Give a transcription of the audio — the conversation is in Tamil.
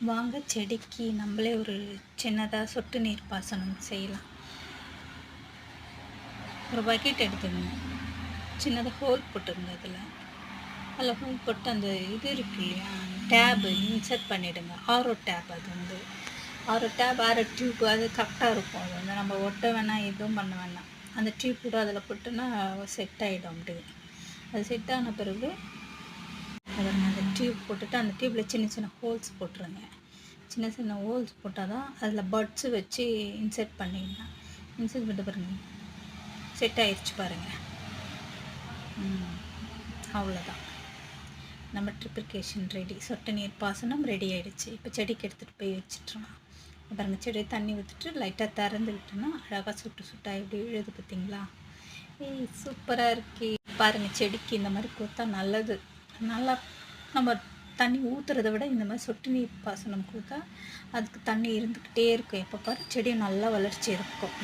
வாங்க செடிக்கு நம்மளே ஒரு சின்னதாக சொட்டு நீர் பாசனம் செய்யலாம். ஒரு பக்கெட் எடுத்துக்கங்க. சின்னதாக ஹோல் போட்டுருங்க அதில். அதில் ஹோல் போட்டு அந்த இது இருக்கு இல்லையா? டேபு இன்சர்ட் பண்ணிவிடுங்க ஆரோ டேப் அது வந்து. ஆரோ டேப் ஆரோ டியூப் அது கரெக்டாக இருக்கும். அது வந்து நம்ம ஒட்ட வேணாம் எதுவும் பண்ண வேணாம். அந்த டியூப் கூட அதில் போட்டுன்னா செட் ஆகிடும் அப்படி. அது செட் ஆன பிறகு டியூப் போட்டுட்டு அந்த டியூப்பில் சின்ன சின்ன ஹோல்ஸ் போட்டுருங்க. சின்ன சின்ன ஹோல்ஸ் போட்டால் தான் அதில் பட்ஸு வச்சு இன்சர்ட் பண்ணிங்கன்னா இன்சர்ட் பண்ணிட்டு பாருங்க. செட் ஆயிடுச்சு பாருங்கள் ம் அவ்வளோதான் நம்ம ட்ரிப்ளிகேஷன் ரெடி சொட்டு நீர் பாசனம் ரெடி ஆகிடுச்சு இப்போ செடிக்கு எடுத்துகிட்டு போய் வச்சிட்றோம் பாருங்கள் செடி தண்ணி ஊற்றிட்டு லைட்டாக திறந்து விட்டோன்னா அழகாக சுட்டு சுட்டாக எப்படி விழுது பார்த்தீங்களா ஏய் சூப்பராக இருக்கே. பாருங்கள் செடிக்கு இந்த மாதிரி கொடுத்தா நல்லது. நல்லா நம்ம தண்ணி ஊற்றுறத விட இந்த மாதிரி சொட்டு நீர் பாசனம் கொடுத்தா அதுக்கு தண்ணி இருந்துக்கிட்டே இருக்கும். எப்போ பாரு? செடி நல்லா வளர்ச்சி இருக்கும்.